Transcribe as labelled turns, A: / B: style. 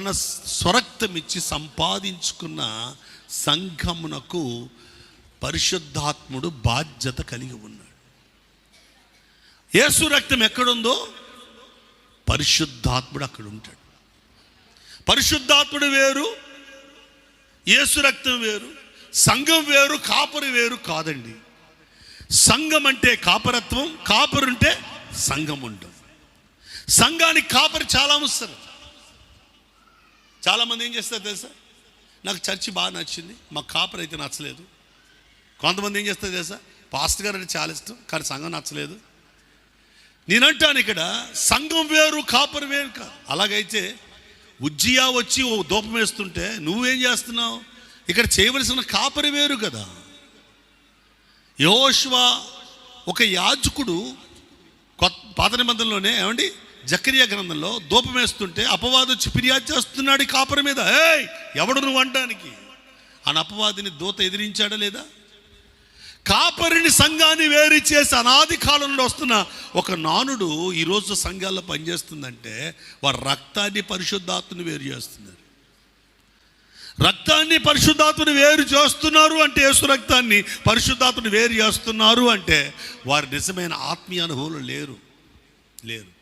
A: తన స్వరక్తమిచ్చి సంపాదించుకున్న సంఘమునకు పరిశుద్ధాత్ముడు బాధ్యత కలిగి ఉన్నాడు. యేసు రక్తం ఎక్కడుందో? పరిశుద్ధాత్ముడు అక్కడ ఉంటాడు. పరిశుద్ధాత్ముడు వేరు యేసు రక్తం వేరు సంఘం వేరు కాపరి వేరు కాదండి. సంఘం అంటే కాపరత్వం కాపరుంటే సంఘం ఉంటుంది సంఘానికి కాపరి చాలా అవసరం చాలామంది ఏం చేస్తారు తెలుసా? నాకు చర్చి బాగా నచ్చింది మా కాపరి అయితే నచ్చలేదు. కొంతమంది ఏం చేస్తారు తెలుసా? పాస్టర్ గారు అంటే చాలా ఇష్టం కానీ సంఘం నచ్చలేదు. నేనంటాను ఇక్కడ సంఘం వేరు కాపరి వేరు కాదు అలాగైతే ఉజ్జియా వచ్చి ఓ దూపం వేస్తుంటే నువ్వేం చేస్తున్నావు? ఇక్కడ చేయవలసిన కాపరి వేరు కదా. యోష్వా ఒక యాజకుడు కొత్త పాత నిబంధనలోనే ఏమండి? జక్రియ గ్రంథంలో దూపం వేస్తుంటే అపవాదు వచ్చి ఫిర్యాదు చేస్తున్నాడు ఈ కాపరి మీద. ఏయ్ ఎవడు నువ్వు అంటానికి? అని అపవాదిని దూత ఎదిరించాడా లేదా? కాపరిని సంఘాన్ని వేరు చేసి అనాది కాలంలో వస్తున్న ఒక నానుడు ఈరోజు సంఘాల్లో పనిచేస్తుందంటే వారి రక్తాన్ని పరిశుద్ధాత్మని వేరు చేస్తున్నారు. రక్తాన్ని పరిశుద్ధాత్మని వేరు చేస్తున్నారు అంటే యేసు రక్తాన్ని పరిశుద్ధాత్మని వేరు చేస్తున్నారు అంటే వారు నిజమైన ఆత్మీయ అనుభవంలో లేరు. లేరు.